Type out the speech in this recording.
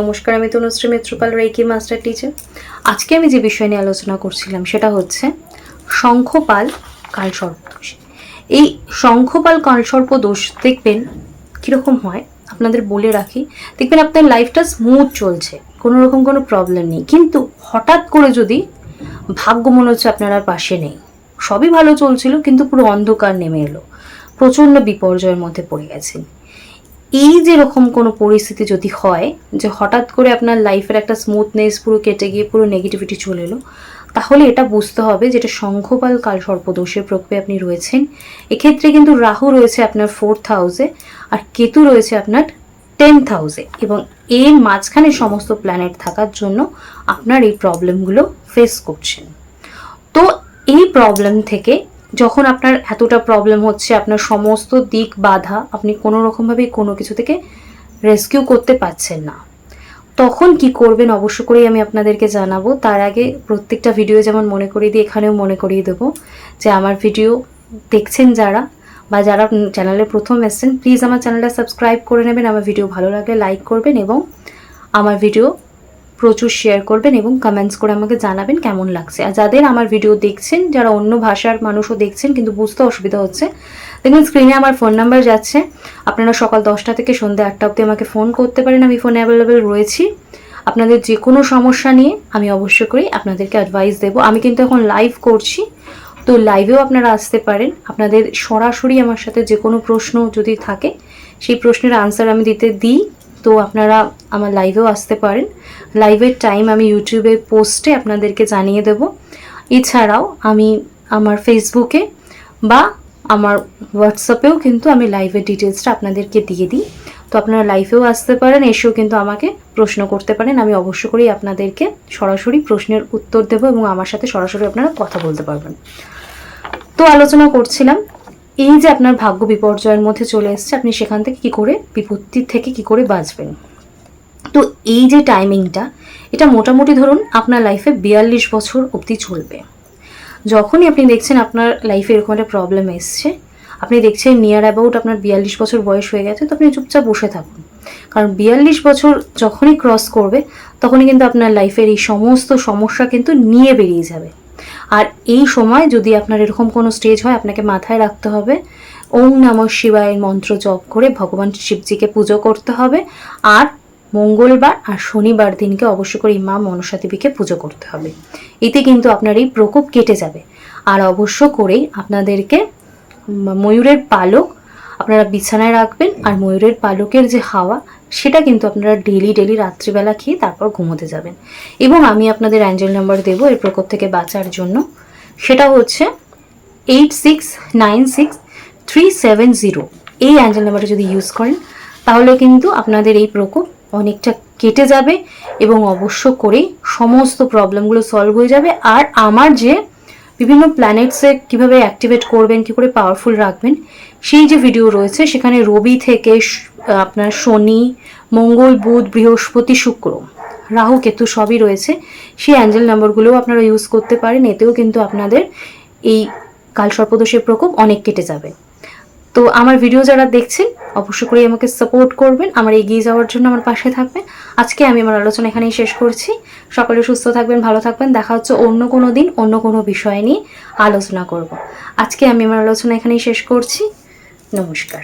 নমস্কার, আমি Tanushree Mitrapal reiki master teacher. আজকে আমি যে বিষয় নিয়ে আলোচনা করছিলাম, সেটা হচ্ছে শঙ্খপাল কালসর্প দোষ। এই শঙ্খপাল কালসর্প দোষ দেখবেন কীরকম হয়? আপনাদের বলে রাখি, দেখবেন আপনার লাইফটা স্মুথ চলছে, কোনো রকম কোনো প্রবলেম নেই। কিন্তু হঠাৎ করে যদি ভাগ্য মনে হচ্ছে আপনার আর পাশে নেই, সবই ভালো চলছিল, কিন্তু পুরো অন্ধকার নেমে এলো। প্রচণ্ড বিপর্যয়ের মধ্যে পড়ে গেছেন। এই যে রকম কোনো পরিস্থিতি যদি হয়, যে হঠাৎ করে আপনার লাইফের একটা স্মুথনেস পুরো কেটে গিয়ে পুরো নেগেটিভিটি চলে এলো, তাহলে এটা বুঝতে হবে যেটা শঙ্খপাল কাল সর্পদোষের প্রকোপে আপনি রয়েছেন। এক্ষেত্রে কিন্তু রাহু রয়েছে আপনার ফোর্থ হাউসে আর কেতু রয়েছে আপনার টেন্থ হাউসে এবং এর মাঝখানে সমস্ত প্ল্যানেট থাকার জন্য আপনার এই প্রবলেমগুলো ফেস করছেন। তো এই প্রবলেম থেকে যখন আপনার এতটা প্রবলেম হচ্ছে, আপনার সমস্ত দিক বাধা আপনি কোনো রকমভাবে কোনো কিছু থেকে রেস্কিউ করতে পারছেন না। তখন কি করবেন অবশ্য করেই আমি আপনাদেরকে জানাব। তার আগে প্রত্যেকটা ভিডিও যেমন মনে করিয়ে দিই, এখানেও মনে করিয়ে দেবো যে আমার ভিডিও দেখছেন যারা বা যারা চ্যানেলে প্রথম এসেছেন প্লিজ আমার চ্যানেলটা সাবস্ক্রাইব করে নেবেন। আমার ভিডিও ভালো লাগলে লাইক করবেন এবং আমার ভিডিও প্রচুর শেয়ার করবেন এবং কমেন্টস করে আমাকে জানাবেন কেমন লাগছে। আর যাদের আমার ভিডিও দেখছেন, যারা অন্য ভাষার মানুষও দেখছেন কিন্তু বুঝতে অসুবিধা হচ্ছে দেখবেন স্ক্রিনে আমার ফোন নাম্বার যাচ্ছে। আপনারা সকাল দশটা থেকে সন্ধ্যা আটটা অবধি আমাকে ফোন করতে পারেন, আমি ফোনে অ্যাভেলেবেল রয়েছি। আপনাদের যে কোনো সমস্যা নিয়ে আমি অবশ্য করেই আপনাদেরকে অ্যাডভাইস দেবো। আমি কিন্তু এখন লাইভ করছি, তো লাইভেও আপনারা আসতে পারেন। আপনাদের সরাসরি আমার সাথে যে কোনো প্রশ্ন যদি থাকে, সেই প্রশ্নের আনসার আমি দিতে দিই। তো আপনারা আমার লাইভেও আসতে পারেন। লাইভের টাইম আমি ইউটিউবে পোস্টে আপনাদেরকে জানিয়ে দেব। এছাড়াও আমি আমার ফেসবুকে বা আমার হোয়াটসঅ্যাপেও কিন্তু আমি লাইভের ডিটেলসটা আপনাদেরকে দিয়ে দিই। তো আপনারা লাইভেও আসতে পারেন, এসেও কিন্তু আমাকে প্রশ্ন করতে পারেন। আমি অবশ্য করেই আপনাদেরকে সরাসরি প্রশ্নের উত্তর দেবো এবং আমার সাথে সরাসরি আপনারা কথা বলতে পারবেন। তো আলোচনা করছিলাম। এই যে আপনার ভাগ্য বিপর্যয়ের মধ্যে চলে এসছে, আপনি সেখান থেকে কি করে বিপত্তির থেকে কি করে বাঁচবেন? তো এই যে টাইমিংটা এটা মোটামুটি ধরুন আপনার লাইফে বিয়াল্লিশ বছর অবধি চলবে। যখনই আপনি দেখছেন আপনার লাইফে এরকম একটা প্রবলেম এসছে, আপনি দেখছেন নিয়ার অ্যাবাউট আপনার বিয়াল্লিশ বছর বয়স হয়ে গেছে, তো আপনি চুপচাপ বসে থাকুন। কারণ বিয়াল্লিশ বছর যখনই ক্রস করবে, তখনই কিন্তু আপনার লাইফের এই সমস্ত সমস্যা কিন্তু নিয়ে বেরিয়ে যাবে। আর এই সময় যদি আপনার এরকম কোনো স্টেজ হয়, আপনাকে মাথায় রাখতে হবে। ওম নম শিবায়ের মন্ত্র জপ করে ভগবান শিবজিকে পুজো করতে হবে। আর মঙ্গলবার আর শনিবার দিনকে অবশ্য করে মা মনসা দেবীকে পুজো করতে হবে। এতে কিন্তু আপনার এই প্রকোপ কেটে যাবে। আর অবশ্য করেই আপনাদেরকে ময়ূরের পালক আপনারা বিছানায় রাখবেন আর ময়ূরের পালকের যে হাওয়া, সেটা কিন্তু আপনারা ডেলি ডেলি রাত্রিবেলা খেয়ে তারপর ঘুমোতে যাবেন। এবং আমি আপনাদের অ্যাঞ্জেল নাম্বার দেবো এর প্রকোপ থেকে বাঁচার জন্য। সেটা হচ্ছে eight six nine six three seven zero এই অ্যাঞ্জেল নাম্বারটা যদি ইউজ করেন, তাহলে কিন্তু আপনাদের এই প্রকোপ অনেকটা কেটে যাবে এবং অবশ্য করেই সমস্ত প্রবলেমগুলো সলভ হয়ে যাবে। আর আমার যে বিভিন্ন প্ল্যানেটসে কীভাবে অ্যাক্টিভেট করবেন, কি করে পাওয়ারফুল রাখবেন, সেই যে ভিডিও রয়েছে, সেখানে রবি থেকে আপনার শনি, মঙ্গল, বুধ, বৃহস্পতি, শুক্র, রাহু, কেতু সবই রয়েছে। সেই অ্যাঞ্জেল নম্বরগুলোও আপনারা ইউজ করতে পারেন, এতেও কিন্তু আপনাদের এই কালসর্পদোষের প্রকোপ অনেক কেটে যাবে। তো আমার ভিডিও যারা দেখছেন, অবশ্যই করে আমাকে সাপোর্ট করবেন, আমার এগিয়ে যাওয়ার জন্য আমার পাশে থাকবেন। আজকে আমি আমার আলোচনা এখানেই শেষ করছি। সকলে সুস্থ থাকবেন, ভালো থাকবেন। দেখা হচ্ছে অন্য কোনো দিন, অন্য কোনো বিষয় নিয়ে আলোচনা করব। আজকে আমি আমার আলোচনা এখানেই শেষ করছি। নমস্কার।